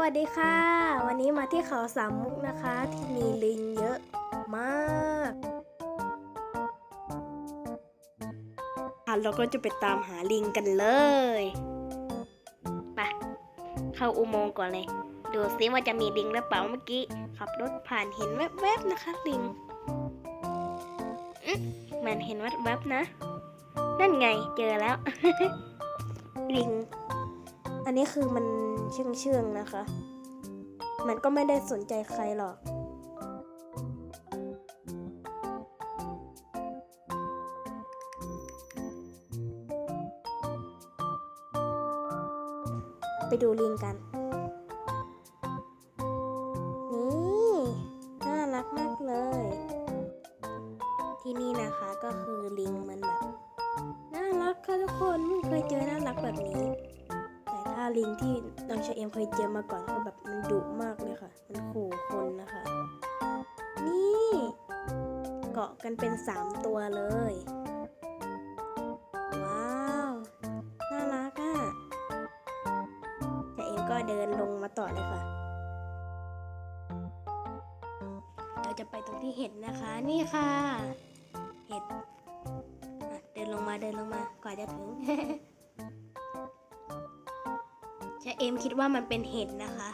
วัสดีค่ะ วันนี้มาที่เขาสามมุกนะคะ ที่มีลิงเยอะมากค่ะเราก็จะไปตามหาลิงกันเลยไปเข้าอุโมงค์ก่อนเลย ดูซิว่าจะมีลิงหรือเปล่าเมื่อกี้ขับรถผ่านเห็นแวบๆนะคะลิงอื้อเหมันเห็นแวบๆนะ นั่นไงเจอแล้ว ลิง อันนี้คือมัน เชื่องเชื่องๆนะคะ มันก็ไม่ได้สนใจใครหรอกไปดูลิงกัน นี่ น่ารักมากเลย ที่นี่นะคะก็คือลิงมันแบบ น่ารักค่ะทุกคนไม่เคยเจอน่ารักแบบนี้ ลิงที่น้องเชอเอมเคยเจอมาก่อนก็แบบมันดุมากเลยค่ะ มันขู่คนนะคะ นี่เกาะกันเป็นสามตัวเลย ว้าว น่ารักอะ่ะเชอเอมก็เดินลงมาต่อเลยค่ะ เราจะไปตรงที่เห็ดนะคะ นี่ค่ะ เห็ดเดินลงมาเดินลงมา กว่าจะถึง ชะเอมคิดว่ามันเป็นเห็ดนะคะ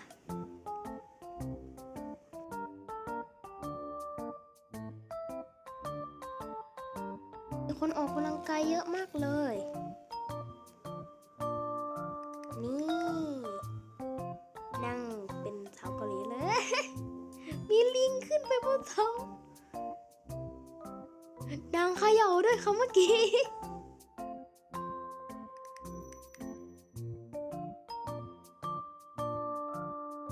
คนออกกำลังกายเยอะมากเลย นี่ นั่งเป็นสาวเกาหลีเลย มีลิงขึ้นไปบนเสาดังเขย่าด้วยค่ะเมื่อกี้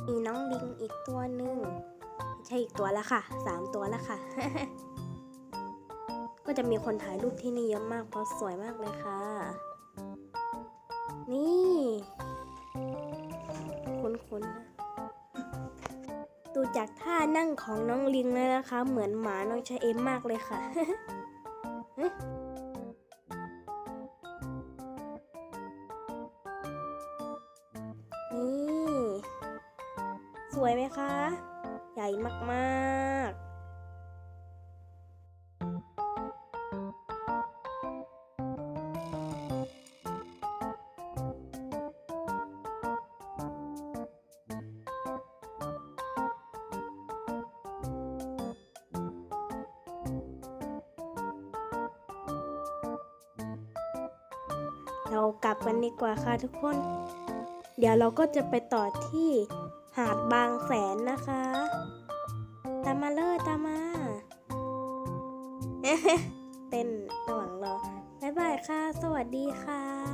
มีน้องลิงอีกตัวหนึ่งไม่ใช่อีกตัวแล้วค่ะสามตัวแล้วค่ะ ก็จะมีคนถ่ายรูปที่นี่เยอะมากเพราะสวยมากเลยค่ะ นี่ คุ้นๆนะดูจากท่านั่งของน้องลิงแล้วนะคะ เหมือนหมาน้องชาเอมมากเลยค่ะ สวยไหมคะ ใหญ่มากๆเรากลับกันดีกว่าค่ะทุกคน เดี๋ยวเราก็จะไปต่อที่ หาดบางแสนนะคะ ตามมาเลยตามมาเต้นระหว่างรอ บ๊ายบายค่ะ สวัสดีค่ะ